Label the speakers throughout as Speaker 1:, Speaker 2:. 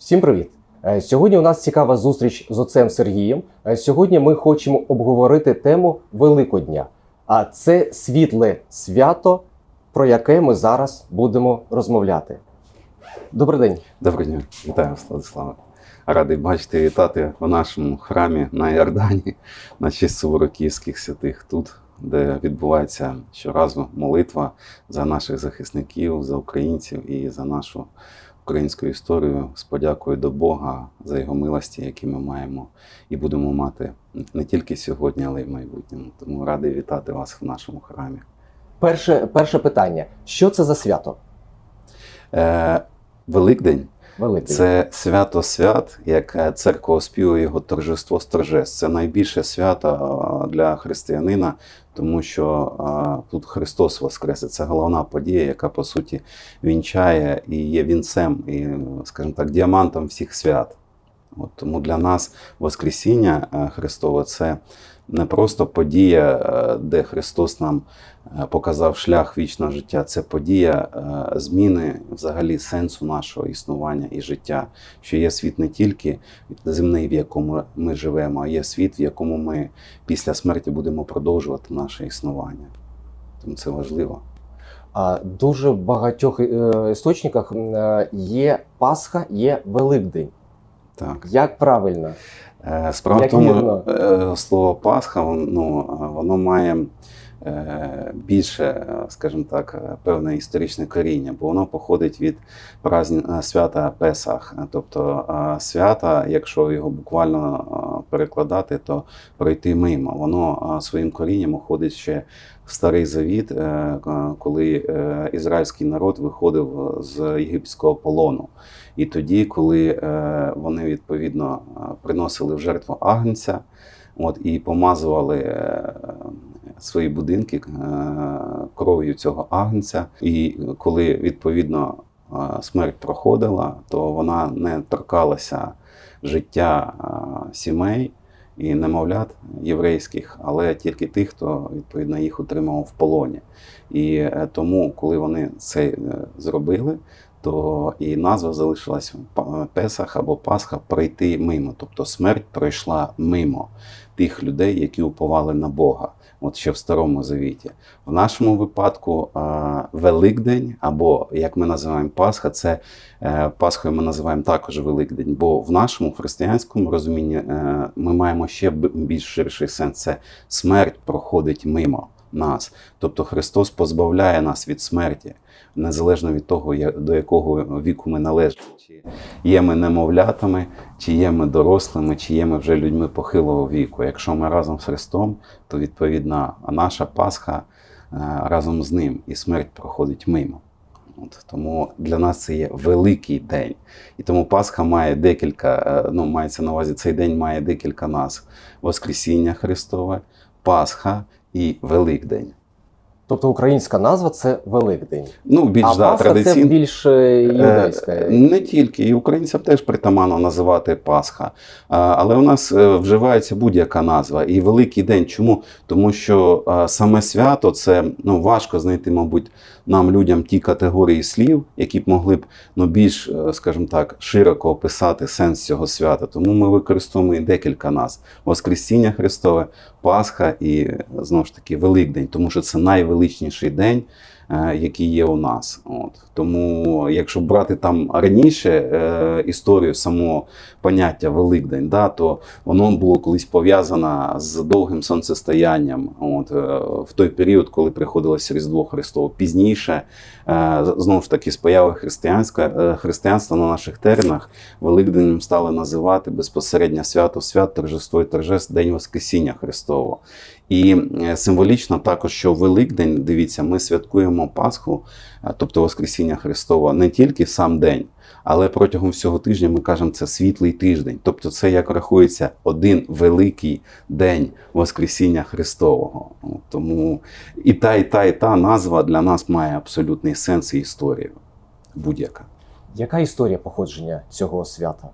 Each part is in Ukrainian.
Speaker 1: Всім привіт! Е, Сьогодні у нас цікава зустріч з отцем Сергієм. Е, Сьогодні ми хочемо обговорити тему Великодня. А це світле свято, про яке ми зараз будемо розмовляти. Добрий день.
Speaker 2: Доброго дня, вітаю, Владислава. Радий бачити вітати в нашому храмі на Йордані на честь сувороківських святих тут, де відбувається щоразу молитва за наших захисників, за українців і за нашу українську історію з подякою до Бога за його милості, які ми маємо і будемо мати не тільки сьогодні, але й в майбутньому. Тому радий вітати вас в нашому храмі.
Speaker 1: Перше, перше питання: що це за свято?
Speaker 2: Е, Великдень.
Speaker 1: Великдень.
Speaker 2: Це свято свят, як е, церква оспівує його торжество з. Це найбільше свято для християнина, тому що тут Христос Воскресе. Це головна подія, яка по суті вінчає і є вінцем, і, скажімо так, діамантом всіх свят. От, тому для нас Воскресіння е, Христове це не просто подія, е, де Христос нам е, показав шлях вічного життя. Це подія зміни взагалі сенсу нашого існування і життя. Що є світ не тільки земний, в якому ми живемо, а є світ, в якому ми після смерті будемо продовжувати наше існування. Тому це важливо.
Speaker 1: А дуже багатьох істочниках є Пасха, є Великдень.
Speaker 2: Так.
Speaker 1: Як правильно?
Speaker 2: Е, Справа в тому, е, слово Пасха, ну, воно має е, більше, скажімо так, певне історичне коріння, бо воно походить від свята Песах. Тобто свята, якщо його буквально перекладати, то пройти мимо. Воно е, своїм корінням уходить ще в Старий Завіт, е, е, коли е, ізраїльський народ виходив з єгипетського полону. І тоді, коли е, вони відповідно е, приносили в жертву агнця, от і помазували е, свої будинки е, кров'ю цього агнця, і коли відповідно е, смерть проходила, то вона не торкалася життя е, сімей. І немовлят єврейських, але тільки тих, хто відповідно їх утримав в полоні. І е, тому, коли вони це е, зробили, то і назва залишилась Па- Песах або Пасха пройти мимо. Тобто смерть пройшла мимо тих людей, які уповали на Бога. От ще в Старому Завіті. В нашому випадку Великдень, або як ми називаємо Пасха, це е, Пасхою ми називаємо також Великдень. Бо в нашому християнському розумінні е, ми маємо ще більш ширший сенс. Це смерть проходить мимо нас. Тобто Христос позбавляє нас від смерті незалежно від того, до якого віку ми належимо. Чи є ми немовлятами, чи є ми дорослими, чи є ми вже людьми похилого віку. Якщо ми разом з Христом, то відповідно наша Пасха е, разом з ним, і смерть проходить мимо. От, тому для нас це є великий день. І тому Пасха має декілька, е, ну, мається на увазі, цей день має декілька назв: Воскресіння Христове, Пасха і Великдень.
Speaker 1: Тобто українська назва це Великдень.
Speaker 2: Ну, більш
Speaker 1: а
Speaker 2: да,
Speaker 1: Пасха це більш е, юдейська.
Speaker 2: Е, Не тільки, і українцям теж притаманно називати Пасха. Але у нас е, вживається будь-яка назва. І Великий день. Чому? Тому що саме свято це ну, важко знайти, мабуть, нам, людям, ті категорії слів, які б могли б ну, більш, скажімо так, широко описати сенс цього свята. Тому ми використовуємо і декілька назв: Воскресіння Христове, Пасха і знову ж таки Великдень, тому що це найвеличніший день е, які є у нас. От. Тому, якщо брати там раніше е, історію самого поняття Великдень, да, то воно було колись пов'язано з довгим сонцестоянням. От, е, в той період, коли приходилося Різдво Христово. Пізніше, е, знову ж таки, з появи християнська, е, християнства на наших теренах Великденем стали називати безпосередньо свято свят, торжество і торжеств, День Воскресіння Христового. І е, символічно також, що Великдень, дивіться, ми святкуємо Пасху, е, тобто Воскресіння Христова, не тільки сам день, але протягом всього тижня ми кажемо, це світлий тиждень. Тобто, це як рахується один великий день Воскресіння Христового. Тому і та, і та, і та назва для нас має абсолютний сенс і історію. Будь-яка.
Speaker 1: Яка історія походження цього свята?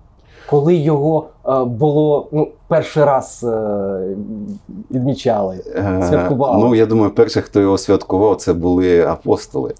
Speaker 1: Коли його е, було ну, перший раз е, відмічали?
Speaker 2: Е,
Speaker 1: Святкували.
Speaker 2: Ну, я думаю, перші, хто його святкував, це були апостоли,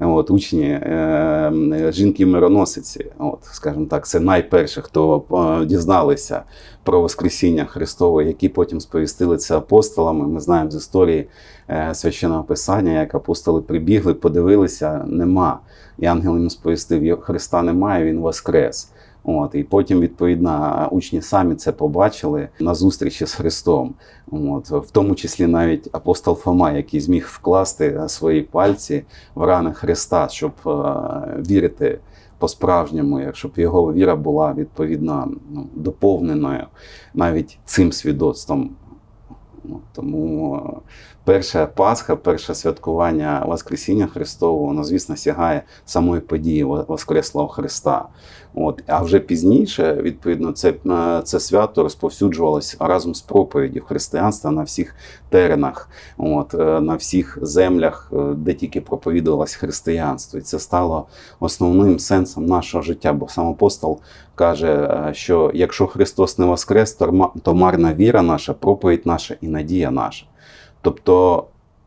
Speaker 2: от, учні, е, жінки-мироносиці. От, скажімо так, це найперші, хто е, дізналися про Воскресіння Христове, які потім сповістили це апостолами. Ми знаємо з історії е, священного писання, як апостоли прибігли, подивилися, нема. І ангел їм сповістив, «Його Христа немає, він воскрес. От, і потім, відповідно, учні самі це побачили на зустрічі з Христом. От, в тому числі навіть апостол Фома, який зміг вкласти свої пальці в рани Христа, щоб е, вірити по-справжньому, щоб його віра була відповідно ну, доповненою навіть цим свідоцтвом. Тому е, перша Пасха, перше святкування Воскресіння Христового, воно, звісно, сягає самої події Во- Воскреслого Христа. От. А вже пізніше, відповідно, це, е, це свято розповсюджувалось разом з проповіддю християнства на всіх теренах, от, е, на всіх землях, е, де тільки проповідувалось християнство. І це стало основним сенсом нашого життя. Бо сам апостол каже, що якщо Христос не воскрес, то марна віра наша, проповідь наша і надія наша. Тобто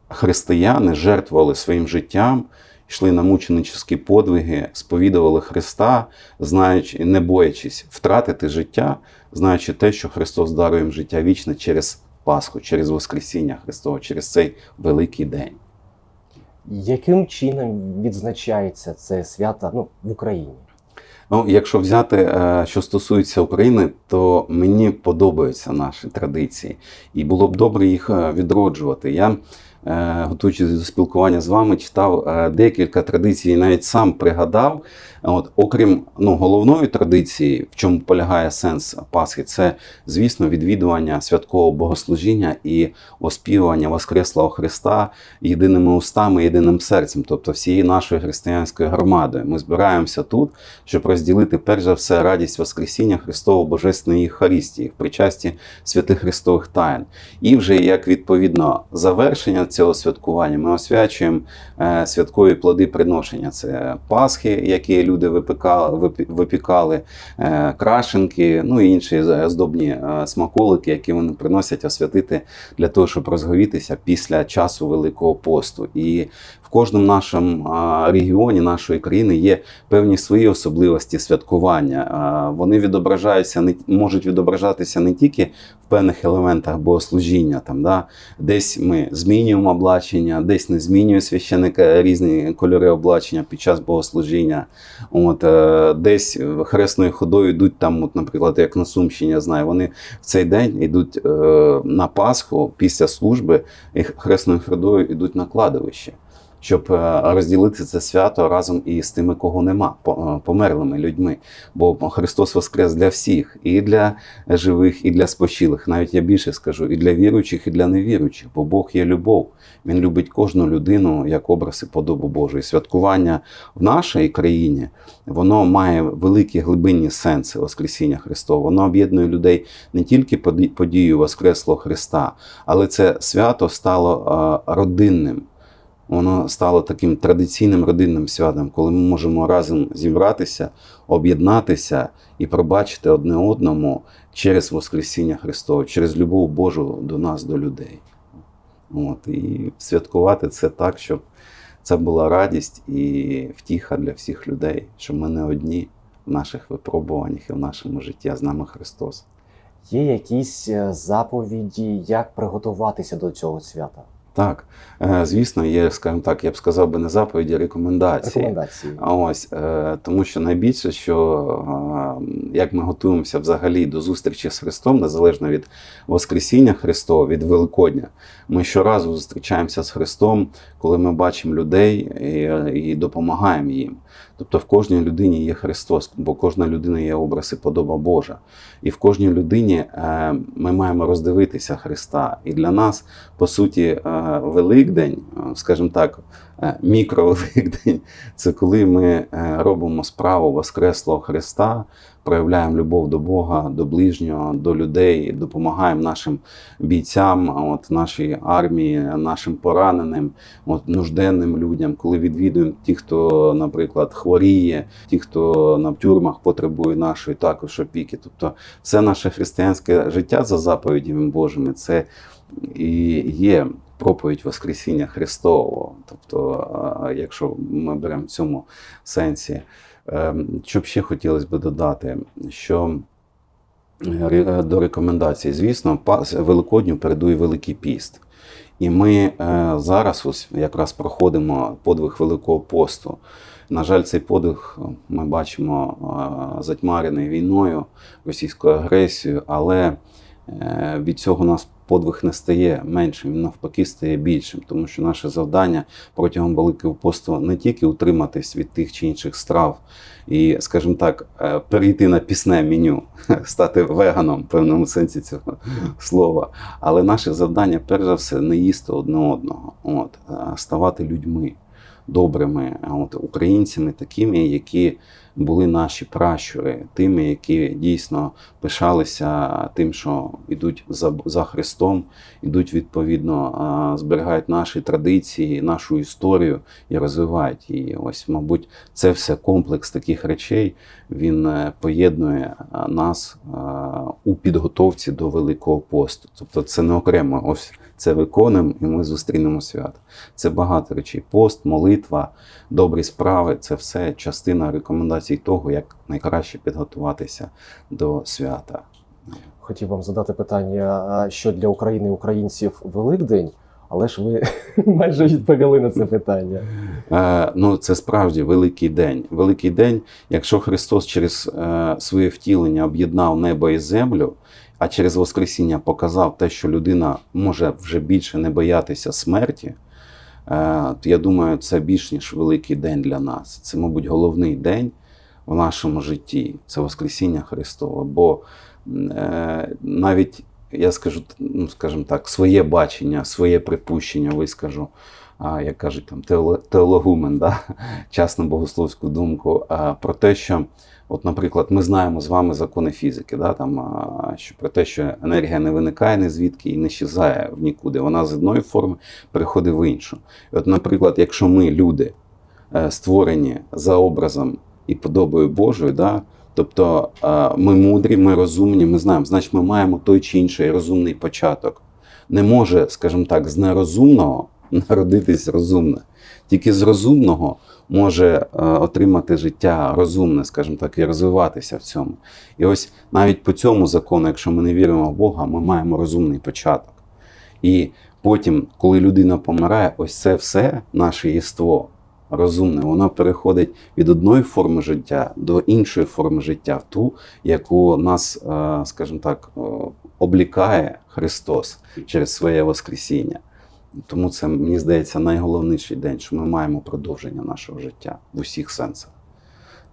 Speaker 2: християни жертвували своїм життям, йшли на мученическі подвиги, сповідували Христа, знаючи, не боячись втратити життя, знаючи те, що Христос дарує їм життя вічне через Пасху, через Воскресіння Христове, через цей великий день.
Speaker 1: Яким чином відзначається це свято ну, в Україні?
Speaker 2: Ну, якщо взяти, е, що стосується України, то мені подобаються наші традиції, і було б добре їх е, відроджувати. Я, е, готуючись до спілкування з вами, читав декілька традицій, навіть сам пригадав. От, окрім ну, головної традиції, в чому полягає сенс Пасхи, це, звісно, відвідування святкового богослужіння і оспівування Воскреслого Христа єдиними устами, єдиним серцем, тобто всією нашою християнською громадою. Ми збираємося тут, щоб розділити перш за все радість Воскресіння Христового Божественної Євхаристії в причасті святих Христових тайн. І вже як відповідно завершення цього святкування ми освячуємо е, святкові плоди приношення. Це Пасхи, які люди випікали, випікали е, крашенки, ну і інші здобні е, смаколики, які вони приносять освятити для того, щоб розговітися після часу Великого посту. І в кожному нашому а, регіоні нашої країни є певні свої особливості святкування. Вони відображаються не можуть відображатися не тільки в певних елементах богослужіння. Там, да? Десь ми змінюємо облачення, десь не змінює священик різні кольори облачення під час богослужіння. От, е, десь хресною ходою йдуть там, от, наприклад, як на Сумщині, я знаю, вони в цей день йдуть е, на Пасху після служби і хресною ходою йдуть на кладовище. Щоб е, розділити це свято разом із тими, кого нема, е, померлими людьми. Бо Христос воскрес для всіх, і для живих, і для спочилих. Навіть я більше скажу, і для віруючих, і для невіруючих. Бо Бог є любов. Він любить кожну людину як образ і подобу Божої. Святкування в нашій країні воно має великі глибинні сенси Воскресіння Христова. Воно об'єднує людей не тільки поді- подією Воскреслого Христа, але це свято стало е, родинним. Воно стало таким традиційним родинним святом, коли ми можемо разом зібратися, об'єднатися і пробачити одне одному через Воскресіння Христове, через любов Божу до нас, до людей. От, і святкувати це так, щоб це була радість і втіха для всіх людей, що ми не одні в наших випробуваннях і в нашому житті, а з нами Христос.
Speaker 1: Є якісь е, заповіді, як приготуватися до цього свята?
Speaker 2: Так, е, звісно, є, скажімо так, я б сказав би не заповіді, а рекомендації.
Speaker 1: Рекомендації.
Speaker 2: А Ось е, тому, що найбільше, що е, як ми готуємося взагалі до зустрічі з Христом, незалежно від Воскресіння Христова, від Великодня, ми щоразу зустрічаємося з Христом, коли ми бачимо людей і, і допомагаємо їм. Тобто в кожній людині є Христос, бо кожна людина є образ і подоба Божа. І в кожній людині ми маємо роздивитися Христа. І для нас, по суті, Великдень, е, скажімо так, е, мікровеликдень, це коли ми е, робимо справу Воскреслого Христа, проявляємо любов до Бога, до ближнього, до людей, допомагаємо нашим бійцям, от нашій армії, нашим пораненим, от нужденним людям, коли відвідуємо ті, хто, наприклад, хворіє, ті, хто на тюрмах потребує нашої також опіки. Тобто, все наше християнське життя за заповідями Божими, це і є проповідь Воскресіння Христового. Тобто, якщо ми беремо в цьому сенсі, Ем, що б ще хотілося б додати, що е, до рекомендацій, звісно, Великодню передує Великий піст. І ми е, зараз ось якраз проходимо подвиг Великого посту. На жаль, цей подвиг е, ми бачимо е, затьмарений війною, російською агресією, але е, від цього нас подвиг не стає меншим, він навпаки стає більшим, тому що наше завдання протягом Великого посту не тільки утриматись від тих чи інших страв і, скажімо так, е, перейти на пісне меню, стати веганом в певному сенсі цього слова. Але наше завдання, перш за все, не їсти одне одного, от, ставати людьми добрими, от, українцями, такими, які були наші пращури, тими, які дійсно пишалися тим, що йдуть за, за Христом, йдуть відповідно, зберігають наші традиції, нашу історію і розвивають її. Ось, мабуть, це все комплекс таких речей. Він е, поєднує нас у підготовці до Великого посту. Тобто, це не окремо. Ось це виконуємо, і ми зустрінемо свято. Це багато речей. Пост, молитва, добрі справи це все частина рекомендацій того, як найкраще підготуватися до свята.
Speaker 1: Хотів вам задати питання, що для України і українців Великдень, але ж ви майже відповіли на це питання.
Speaker 2: Е, ну, це справді великий день. Великий день, якщо Христос через е, своє втілення об'єднав небо і землю, а через Воскресіння показав те, що людина може вже більше не боятися смерті, е, я думаю, це більш ніж великий день для нас. Це, мабуть, головний день в нашому житті. Це Воскресіння Христове. Бо е, навіть я скажу, ну, скажімо так, своє бачення, своє припущення вискажу а, як кажуть там теоло- теологумен, да? частну богословську думку а, про те, що, от, наприклад, ми знаємо з вами закони фізики, да? там, що про те, що енергія не виникає ні звідки і не щезає в нікуди. Вона з одної форми переходить в іншу. І от, наприклад, якщо ми, люди, е, створені за образом і подобою Божою, да? тобто ми мудрі, ми розумні, ми знаємо, значить, ми маємо той чи інший розумний початок. Не може, скажімо так, з нерозумного народитись розумне. Тільки з розумного може е, отримати життя розумне, скажімо так, і розвиватися в цьому. І ось навіть по цьому закону, якщо ми не віримо в Бога, ми маємо розумний початок. І потім, коли людина помирає, ось це все наше єство розумне, воно переходить від одної форми життя до іншої форми життя, в ту, яку нас, е, скажімо так, е, облікає Христос через своє Воскресіння. Тому це, мені здається, найголовніший день, що ми маємо продовження нашого життя в усіх сенсах.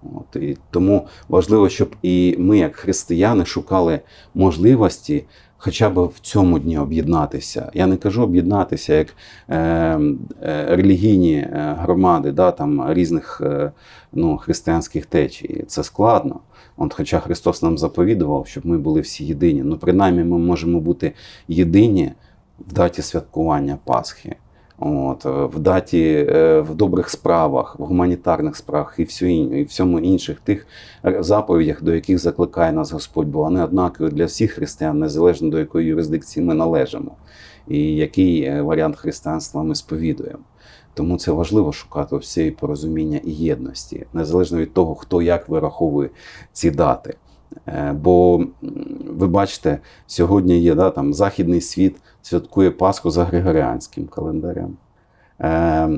Speaker 2: От, і тому важливо, щоб і ми, як християни, шукали можливості хоча б в цьому дні об'єднатися. Я не кажу об'єднатися як е, е, релігійні е, громади да, там, різних е, ну, християнських течій. Це складно. От, хоча Христос нам заповідував, щоб ми були всі єдині. Ну, принаймні, ми можемо бути єдині в даті святкування Пасхи. От, е, в даті е, в добрих справах, в гуманітарних справах і і всьому інших тих заповідях, до яких закликає нас Господь, бо вони однакові для всіх християн, незалежно до якої юрисдикції ми належимо, і який е, варіант християнства ми сповідуємо. Тому це важливо шукати всієї порозуміння і єдності, незалежно від того, хто як вираховує ці дати. Е, Бо ви бачите, сьогодні є да, там, Західний світ святкує Пасху за Григоріанським календарем. Е,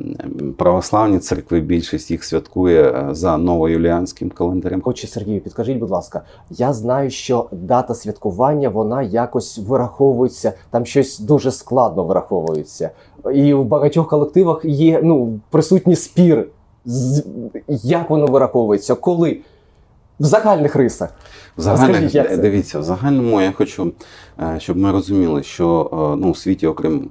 Speaker 2: Православні церкви більшість їх святкує е, за новоюліанським календарем.
Speaker 1: Отже, Сергію, підкажіть, будь ласка, я знаю, що дата святкування вона якось вираховується, там щось дуже складно вираховується. І в багатьох колективах є ну, присутній спір, як воно вираховується, коли. В загальних рисах.
Speaker 2: В
Speaker 1: це?
Speaker 2: дивіться, в загальному я хочу, е, щоб ми розуміли, що е, ну, у світі, окрім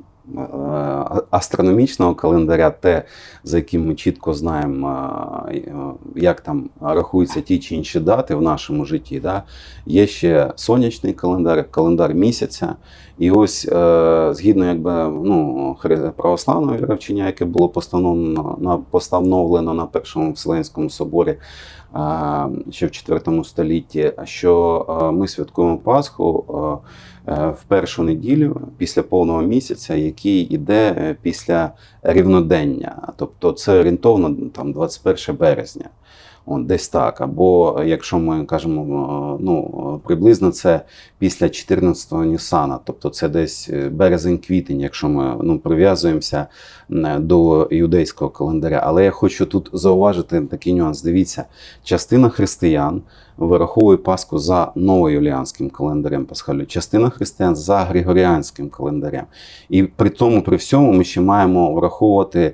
Speaker 2: астрономічного календаря, те, за яким ми чітко знаємо, е, е, як там рахуються ті чи інші дати в нашому житті. Да? Є ще сонячний календар, календар місяця. І ось е, згідно якби, ну, православного віровчення, яке було постановлено постановлено на Першому Вселенському соборі е, ще в IV столітті, що е, ми святкуємо Пасху е, е, в першу неділю після повного місяця, який іде е, після рівнодення. Тобто це орієнтовно там 21 березня. От, десь так. Або якщо ми кажемо, е, ну приблизно це після 14-го Нісана, тобто це десь е, березень-квітень, якщо ми ну, прив'язуємося до юдейського календаря. Але я хочу тут зауважити такий нюанс. Дивіться, частина християн вираховує Пасху за новоюліанським календарем Пасхалю, частина християн за Григоріанським календарем. І при тому, при всьому, ми ще маємо враховувати е,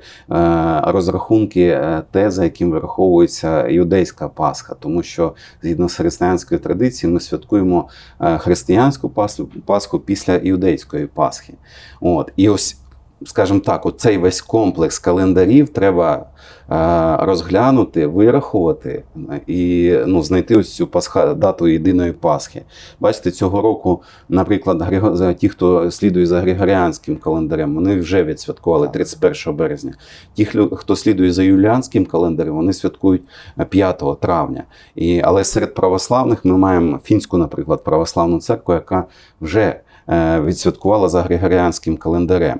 Speaker 2: розрахунки те, за яким вираховується юдейська Пасха, тому що згідно з християнською традицією ми святкуємо е, християнську Пасху, після іудейської Пасхи. От. І ось, скажімо так, оцей весь комплекс календарів треба е, розглянути, вирахувати е, і ну, знайти ось цю пасха, дату єдиної Пасхи. Бачите, цього року, наприклад, ті, хто слідує за Григоріанським календарем, вони вже відсвяткували 31 березня. Ті, хто слідує за юліанським календарем, вони святкують е, 5 травня. І, але серед православних ми маємо фінську, наприклад, православну церкву, яка вже е, відсвяткувала за Григоріанським календарем.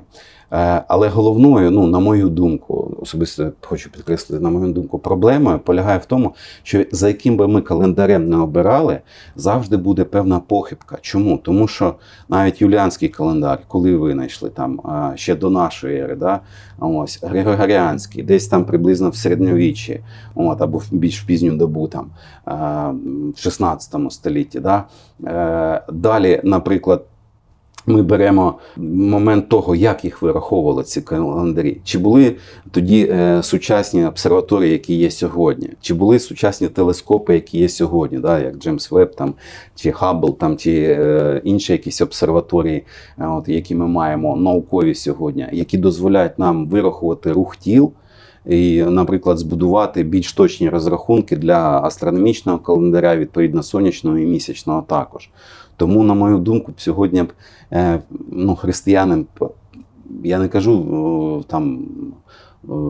Speaker 2: Е, Але головною, ну на мою думку, особисто хочу підкреслити, на мою думку, проблемою полягає в тому, що за яким би ми календарем не обирали, завжди буде певна похибка. Чому? Тому що навіть юліанський календар, коли винайшли там е, ще до нашої ери, да, ось Григоріанський, десь там приблизно в середньовіччі, от, або в більш пізню добу там е, в 16 столітті. Да. Е, Далі, наприклад. Ми беремо момент того, як їх вираховували ці календарі. Чи були тоді е, сучасні обсерваторії, які є сьогодні? Чи були сучасні телескопи, які є сьогодні, да, як Джеймс Веб там, чи Хаббл, там, чи е, інші якісь обсерваторії, е, от, які ми маємо наукові сьогодні, які дозволяють нам вирахувати рух тіл і, наприклад, збудувати більш точні розрахунки для астрономічного календаря, відповідно сонячного і місячного також. Тому, на мою думку, сьогодні б е, ну, християни, я не кажу, там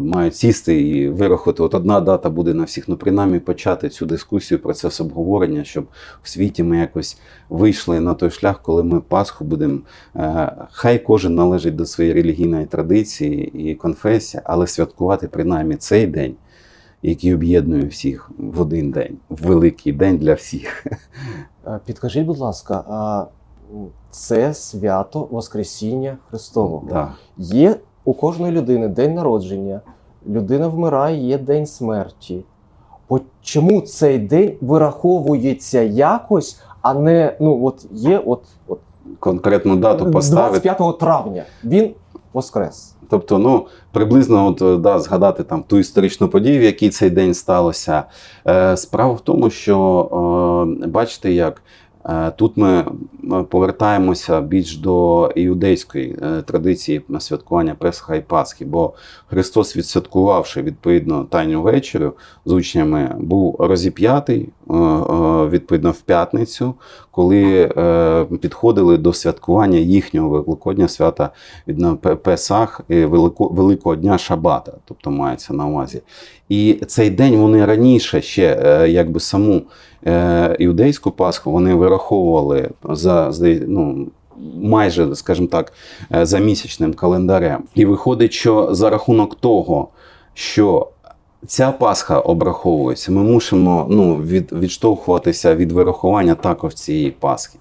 Speaker 2: мають сісти і вирахувати. От одна дата буде на всіх, ну принаймні почати цю дискусію, процес обговорення, щоб в світі ми якось вийшли на той шлях, коли ми Пасху будемо. Е, хай кожен належить до своєї релігійної традиції і конфесії, але святкувати принаймні цей день, який об'єднує всіх в один день, в великий день для всіх.
Speaker 1: Е, Підкажіть, будь ласка, а це свято Воскресіння Христового.
Speaker 2: Да.
Speaker 1: Є у кожної людини день народження, людина вмирає, є день смерті. От чому цей день вираховується якось, а не ну от є от, от
Speaker 2: Конкретну дату поставити.
Speaker 1: 25 травня. Він воскрес.
Speaker 2: Тобто, ну приблизно от, е, да, згадати там ту історичну подію, в якій цей день сталося. Е, справа в тому, що е, бачите, як е, тут ми е, повертаємося більш до іудейської е, традиції святкування Песха і Пасхи, бо Христос, відсвяткувавши відповідно тайну вечерю з учнями, був розіп'ятий е, е, відповідно в п'ятницю, коли е, підходили до святкування їхнього великодня свята від Песах Велико, Великого дня Шабата, тобто мається на увазі. І цей день вони раніше ще е, якби саму е, іудейську Пасху вони вираховували за ну, майже, скажімо так, е, за місячним календарем. І виходить, що за рахунок того, що Ця Пасха обраховується. Ми мусимо ну, від, відштовхуватися від вирахування також цієї Пасхи.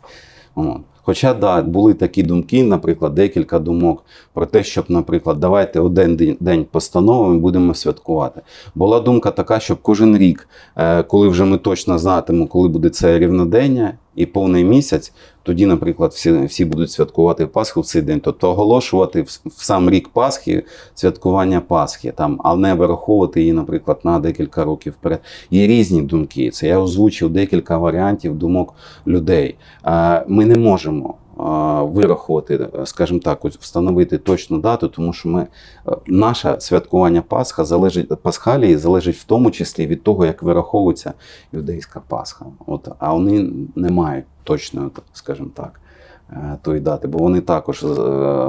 Speaker 2: От. Хоча да, були такі думки, наприклад, декілька думок про те, щоб, наприклад, давайте один день- день постановимо, будемо святкувати. Була думка така, щоб кожен рік, е, коли вже ми точно знатимемо, коли буде це рівнодення і повний місяць, тоді, наприклад, всі, всі будуть святкувати Пасху в цей день. Тобто оголошувати в, в сам рік Пасхи святкування Пасхи, там, а не вираховувати її, наприклад, на декілька років вперед. Є різні думки. Це я озвучив декілька варіантів думок людей. Ми не можемо вирахувати, скажімо так, встановити точну дату, тому що ми е, наше святкування Пасха залежить Пасхалії залежить в тому числі від того, як вираховується юдейська Пасха. От, а вони не мають точної, скажімо так, е, тої дати, бо вони також е,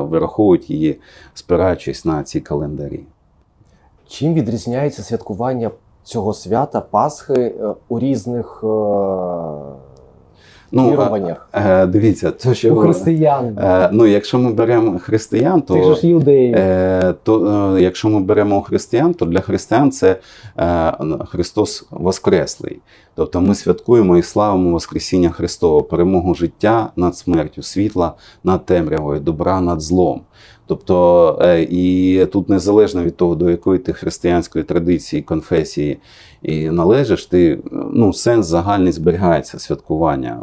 Speaker 2: вираховують її, спираючись на ці календарі.
Speaker 1: Чим відрізняється святкування цього свята Пасхи у різних
Speaker 2: Ну,
Speaker 1: віруваннях?
Speaker 2: Е, дивіться, це що
Speaker 1: У християн.
Speaker 2: Е, ну, якщо ми беремо християн,
Speaker 1: Ти
Speaker 2: то,
Speaker 1: ж юдеї.
Speaker 2: е, то е, якщо ми беремо християн, то для християн це е, Христос Воскреслий. Тобто ми святкуємо і славимо Воскресіння Христове, перемогу життя над смертю, світла над темрявою, добра над злом. Тобто, е, і тут незалежно від того, до якої ти християнської традиції, конфесії і належиш, ти ну, сенс загальний зберігається святкування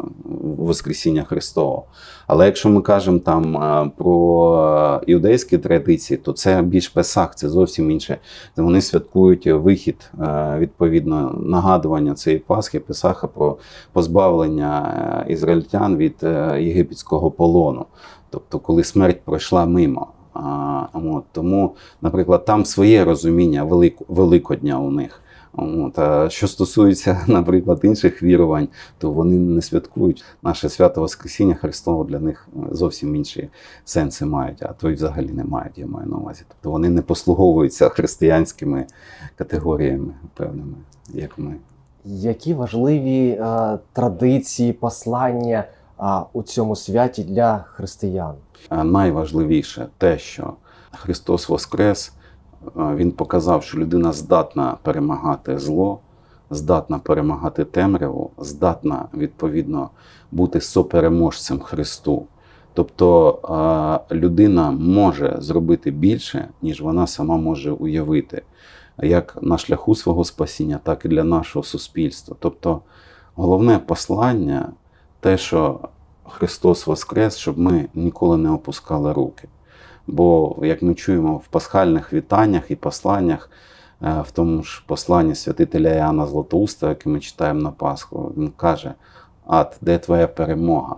Speaker 2: Воскресіння Христового. Але якщо ми кажемо там про іудейські традиції, то це більш Песах, це зовсім інше. Вони святкують вихід, відповідно, нагадування цієї Пасхи, Песаха про позбавлення е, ізраїльтян від е, єгипетського полону. Тобто, коли смерть пройшла мимо. А, от, тому, наприклад, там своє розуміння Велико, Великодня у них. От, а що стосується, наприклад, інших вірувань, то вони не святкують наше свято Воскресіння Христово для них е, зовсім інші сенси мають, а то й взагалі не мають, я маю на увазі. Тобто вони не послуговуються християнськими категоріями певними, як ми.
Speaker 1: Які важливі е, традиції, послання е, у цьому святі для християн?
Speaker 2: Найважливіше те, що Христос Воскрес, Він показав, що людина здатна перемагати зло, здатна перемагати темряву, здатна відповідно бути сопереможцем Христу. Тобто людина може зробити більше, ніж вона сама може уявити, як на шляху свого спасіння, так і для нашого суспільства. Тобто головне послання те, що Христос Воскрес, щоб ми ніколи не опускали руки. Бо, як ми чуємо в пасхальних вітаннях і посланнях, е, в тому ж посланні святителя Іоанна Златоуста, яке ми читаємо на Пасху, він каже: Ад, де твоя перемога?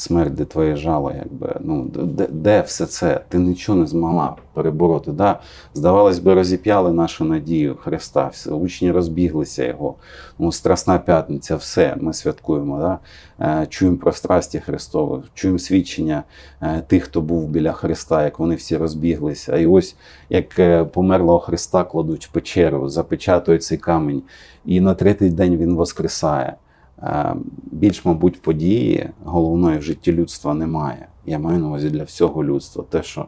Speaker 2: Смерть, де твоє жало, якби ну де, де все це? Ти нічого не змогла перебороти. Да? Здавалось би, розіп'яли нашу надію Христа, учні розбіглися його. Ну, Страсна п'ятниця, все ми святкуємо. Да? Е, Чуємо про страсті Христові, чуємо свідчення е, тих, хто був біля Христа, як вони всі розбіглися. І ось як е, померлого Христа кладуть в печеру, запечатують цей камінь, і на третій день він воскресає. Е, Більш, мабуть, події головної в житті людства немає. Я маю на увазі для всього людства. Те, що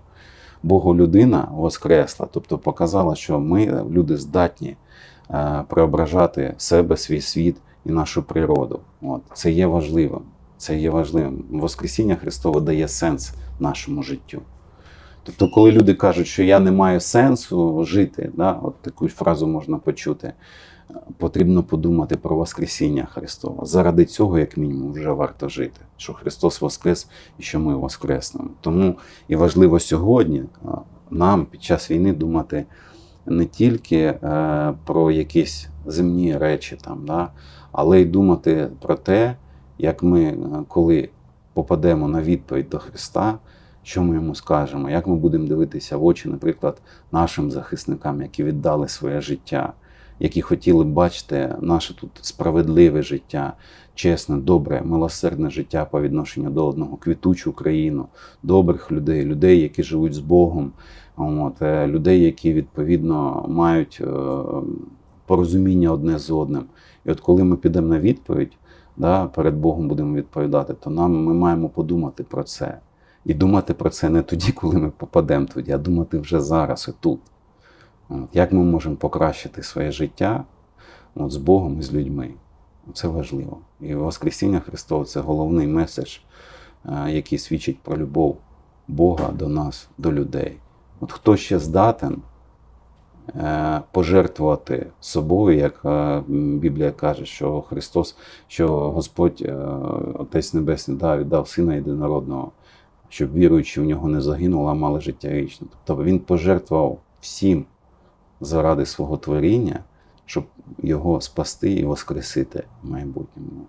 Speaker 2: Богу людина воскресла, тобто показала, що ми, люди, здатні е, преображати себе, свій світ і нашу природу. От. Це є важливим. Це є важливим. Воскресіння Христове дає сенс нашому життю. Тобто, коли люди кажуть, що я не маю сенсу жити, да, от таку фразу можна почути, потрібно подумати про Воскресіння Христова. Заради цього, як мінімум, вже варто жити. Що Христос Воскрес і що ми Воскреснемо. Тому і важливо сьогодні нам під час війни думати не тільки е, про якісь земні речі, там, да, але й думати про те, як ми, е, коли попадемо на відповідь до Христа, що ми йому скажемо, як ми будемо дивитися в очі, наприклад, нашим захисникам, які віддали своє життя, які хотіли бачити наше тут справедливе життя, чесне, добре, милосердне життя по відношенню до одного, квітучу країну, добрих людей, людей, які живуть з Богом, от, е, людей, які відповідно мають е, порозуміння одне з одним. І от коли ми підемо на відповідь, да, перед Богом будемо відповідати, то нам ми маємо подумати про це. І думати про це не тоді, коли ми попадемо туди, а думати вже зараз і тут. От, як ми можемо покращити своє життя от, з Богом і з людьми. Це важливо. І Воскресіння Христове це головний меседж, е, який свідчить про любов Бога до нас, до людей. От хто ще здатен е, пожертвувати собою, як е, Біблія каже, що Христос, що Господь, Отець Небесний, да, віддав Сина єдинородного, щоб віруючи в нього не загинули, а мали життя вічне. Тобто Він пожертвував всім заради свого творіння, щоб його спасти і воскресити в майбутньому.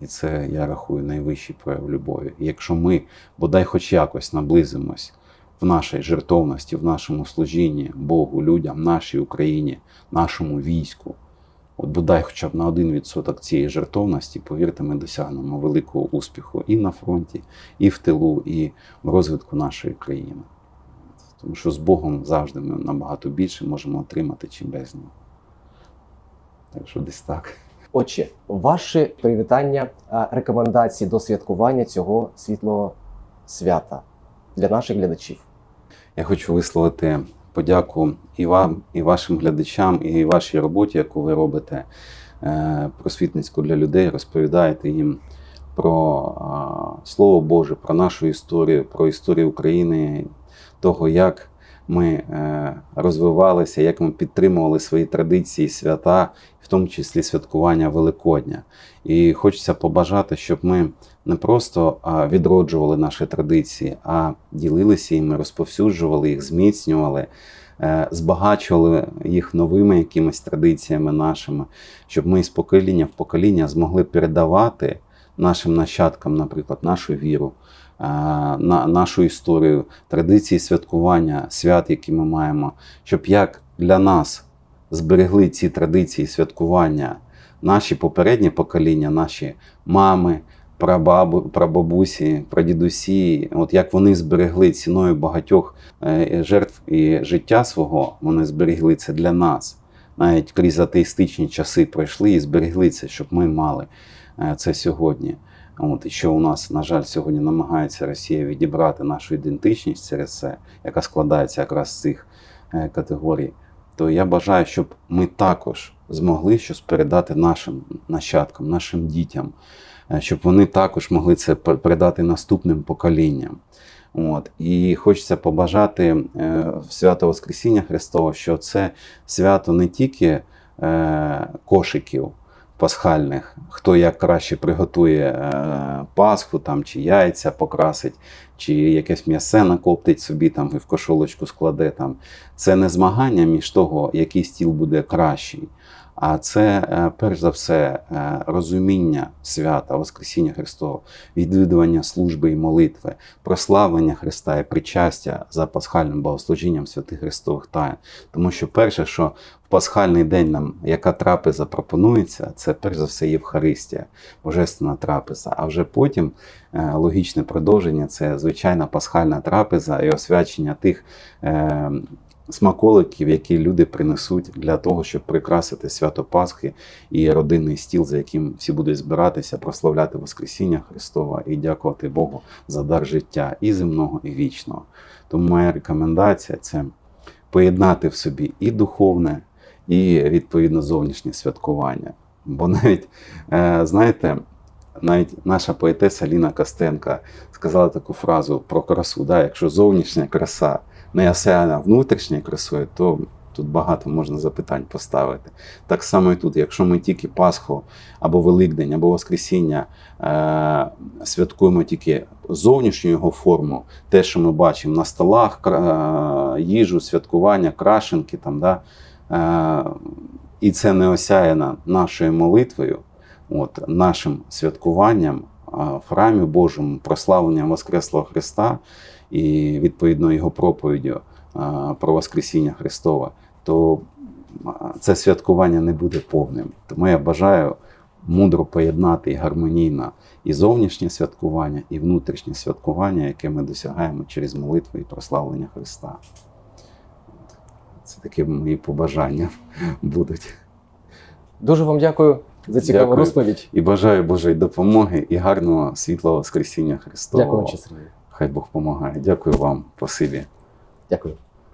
Speaker 2: І це я рахую найвищий прояв любові. Якщо ми бодай хоч якось наблизимось в нашій жертовності, в нашому служінні Богу, людям, нашій Україні, нашому війську, от бодай хоча б на один відсоток цієї жертовності, повірте, ми досягнемо великого успіху і на фронті, і в тилу, і в розвитку нашої країни. Тому що з Богом завжди ми набагато більше можемо отримати, чим без нього. Так що десь так.
Speaker 1: Отже, ваші привітання, рекомендації до святкування цього світлого свята для наших глядачів.
Speaker 2: Я хочу висловити подяку і вам, і вашим глядачам, і вашій роботі, яку ви робите е, просвітницьку для людей, розповідаєте їм про Слово Боже, про нашу історію, про історію України, того, як ми е, розвивалися, як ми підтримували свої традиції, свята, в тому числі святкування Великодня. І хочеться побажати, щоб ми не просто відроджували наші традиції, а ділилися їми, розповсюджували їх, зміцнювали, е, збагачували їх новими якимись традиціями нашими, щоб ми з покоління в покоління змогли передавати нашим нащадкам, наприклад, нашу віру, е, на нашу історію, традиції святкування, свят, які ми маємо, щоб як для нас зберегли ці традиції святкування наші попередні покоління, наші мами, прабабу, прабабусі, прадідусі, от як вони зберегли ціною багатьох е, жертв і життя свого, вони зберегли це для нас. Навіть крізь атеїстичні часи пройшли і зберегли це, щоб ми мали це сьогодні. От, що у нас, на жаль, сьогодні намагається Росія відібрати нашу ідентичність через це, яка складається якраз з цих е, категорій, то я бажаю, щоб ми також змогли щось передати нашим нащадкам, нашим дітям, е, щоб вони також могли це передати наступним поколінням. От. І хочеться побажати е, в свято Воскресіння Христова, що це свято не тільки е, кошиків пасхальних, хто як краще приготує е, Пасху там, чи яйця покрасить, чи якесь м'ясе накоптить собі там і в кошолочку складе. Там. Це не змагання між того, який стіл буде кращий. А це е, перш за все е, розуміння свята, Воскресіння Христова, відвідування служби і молитви, прославлення Христа і причастя за пасхальним богослужінням святих Христових тайн. Тому що перше, що в пасхальний день нам яка трапеза пропонується, це перш за все Євхаристія, божественна трапеза. А вже потім е, логічне продовження це звичайна пасхальна трапеза і освячення тих. Смаколиків, які люди принесуть для того, щоб прикрасити свято Пасхи і родинний стіл, за яким всі будуть збиратися, прославляти Воскресіння Христова і дякувати Богу за дар життя і земного, і вічного. Тому моя рекомендація це поєднати в собі і духовне, і відповідно зовнішнє святкування. Бо навіть, е, знаєте, навіть наша поетеса Ліна Костенка сказала таку фразу про красу. Да? Якщо зовнішня краса не осяяна внутрішньою красою, то тут багато можна запитань поставити. Так само і тут, якщо ми тільки Пасху або Великдень, або Воскресіння е- святкуємо тільки зовнішню його форму, те, що ми бачимо на столах, е, їжу, святкування, крашенки, там, да? е- і це не осяяно нашою молитвою, от, нашим святкуванням в храмі Божому, прославленням Воскреслого Христа і відповідно його проповіддю про Воскресіння Христова, то це святкування не буде повним. Тому я бажаю мудро поєднати і гармонійно і зовнішнє святкування, і внутрішнє святкування, яке ми досягаємо через молитву і прославлення Христа. Це такі мої побажання будуть.
Speaker 1: Дуже вам дякую за цікаву
Speaker 2: Дякую.
Speaker 1: розповідь.
Speaker 2: І бажаю Божої допомоги і гарного світлого Воскресіння Христового.
Speaker 1: Дякую, вам, Сергію.
Speaker 2: Хай Бог допомагає. Дякую вам, спасибі.
Speaker 1: Дякую.